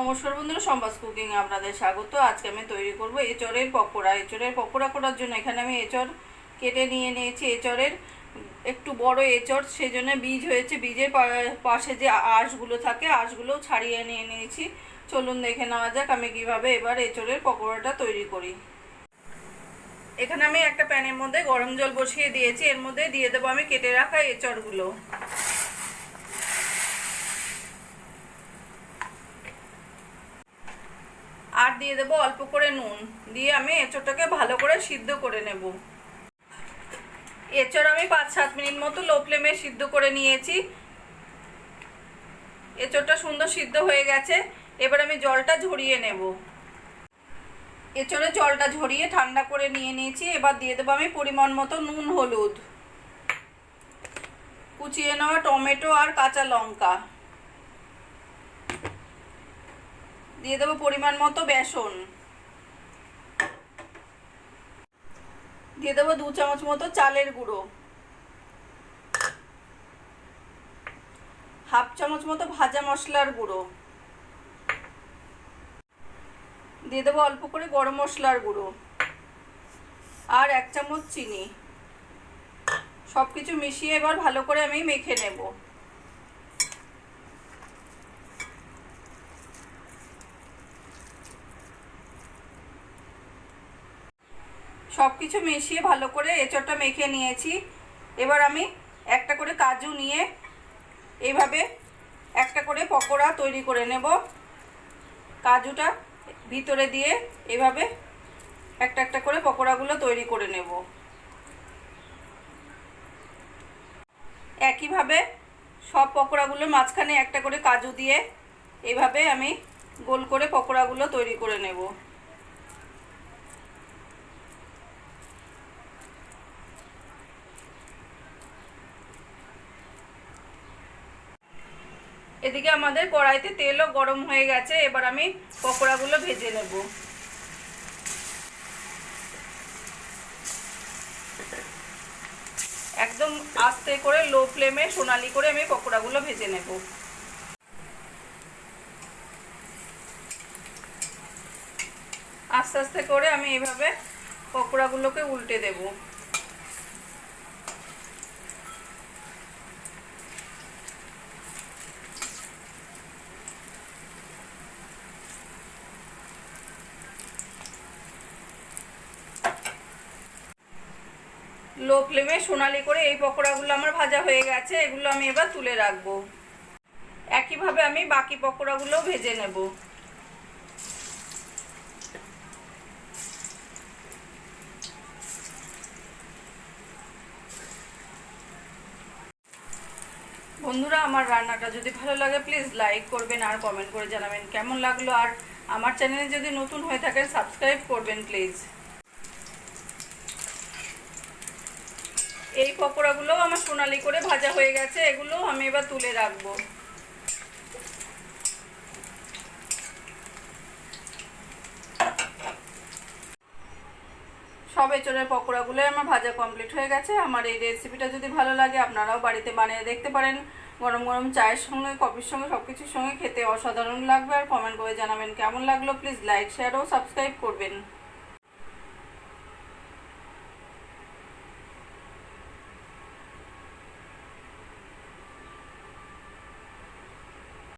নমস্কার বন্ধুরা সম্বাস কুকিং আপনাদের স্বাগত। আজকে আমি তৈরি করব এঁচড়ের পকোড়া। এঁচড়ের পকোড়া করার জন্য এখানে আমি এঁচড় কেটে নিয়ে নিয়েছি। এঁচড়ের একটু বড় এঁচড় সেই জন্য বীজ হয়েছে। বীজের পাশে যে আঁশগুলো থাকে, আঁশগুলো ছাড়িয়ে নিয়ে নিয়েছি। চলুন দেখে নেওয়া যাক আমি কীভাবে এবার এঁচড়ের পকোড়াটা তৈরি করি। এখানে আমি একটা প্যানের মধ্যে গরম জল বসিয়ে দিয়েছি। এর মধ্যে দিয়ে দেবো আমি কেটে রাখা এঁচড়গুলো আর দিয়ে দেবো অল্প করে নুন। দিয়ে আমি এঁচোড়টাকে ভালো করে সিদ্ধ করে নেব। এঁচোড় আমি পাঁচ সাত মিনিট মতো লো ফ্লেমে সিদ্ধ করে নিয়েছি। এঁচোড়টা সুন্দর সিদ্ধ হয়ে গেছে। এবার আমি জলটা ঝরিয়ে নেব। এঁচোড়ে জলটা ঝরিয়ে ঠান্ডা করে নিয়ে নিয়েছি। এবার দিয়ে দেবো আমি পরিমাণ মতো নুন, হলুদ। কুচিয়ে নেওয়া টমেটো আর কাঁচা লঙ্কা। দিয়ে দেবো পরিমাণ মতো বেসন। দিয়ে দেবো দু চামচ মতো চালের গুঁড়ো। হাফ চামচ মতো ভাজা মশলার গুঁড়ো। দিয়ে দেবো অল্প করে গরম মশলার গুঁড়ো। আর এক চামচ চিনি। সব কিছু মিশিয়ে এবার ভালো করে আমি মেখে নেব। সব কিছু মিশিয়ে ভালো করে এঁচড়টা মেখে নিয়েছি। এবার আমি একটা করে কাজু নিয়ে এইভাবে একটা করে পকোড়া তৈরি করে নেব। কাজুটা ভিতরে দিয়ে এভাবে একটা একটা করে পকোড়াগুলো তৈরি করে নেব। একইভাবে সব পকোড়াগুলোর মাঝখানে একটা করে কাজু দিয়ে এইভাবে আমি গোল করে পকোড়াগুলো তৈরি করে নেব। এদিকে আমাদের কড়াইতে তেলও গরম হয়ে গেছে, এবার আমি পকোড়াগুলো ভেজে নেব। একদম আস্তে করে লো ফ্লেমে সোনালি করে আমি পকোড়াগুলো ভেজে নেব। আস্তে আস্তে করে আমি এভাবে পকোড়াগুলোকে উল্টে দেবো। লো ফ্লেমে সোনালি করে এই পকোড়াগুলো আমার ভাজা হয়ে গেছে, এগুলো আমি এবার তুলে রাখব। একইভাবে আমি বাকি পকোড়াগুলোও ভেজে নেব। বন্ধুরা, আমার রান্নাটা যদি ভালো লাগে প্লিজ লাইক করবেন আর কমেন্ট করে জানাবেন কেমন লাগল। আর আমার চ্যানেলে যদি নতুন হয়ে থাকেন সাবস্ক্রাইব করবেন প্লিজ এই পকোড়াগুলো আমার সোনালি করে ভাজা হয়ে গেছে, এগুলো আমি এবার তুলে রাখব। সব এঁচড়ের পকোড়াগুলো আমার ভাজা কমপ্লিট হয়ে গেছে। আমার এই রেসিপিটা যদি ভালো লাগে, আপনারাও বাড়িতে বানিয়ে দেখতে পারেন। গরম গরম চায়ের সঙ্গে, কফির সঙ্গে সব কিছুর সঙ্গে খেতে অসাধারণ লাগবে। আর কমেন্ট করে জানাবেন কেমন লাগল? প্লিজ লাইক শেয়ার ও সাবস্ক্রাইব করবেন।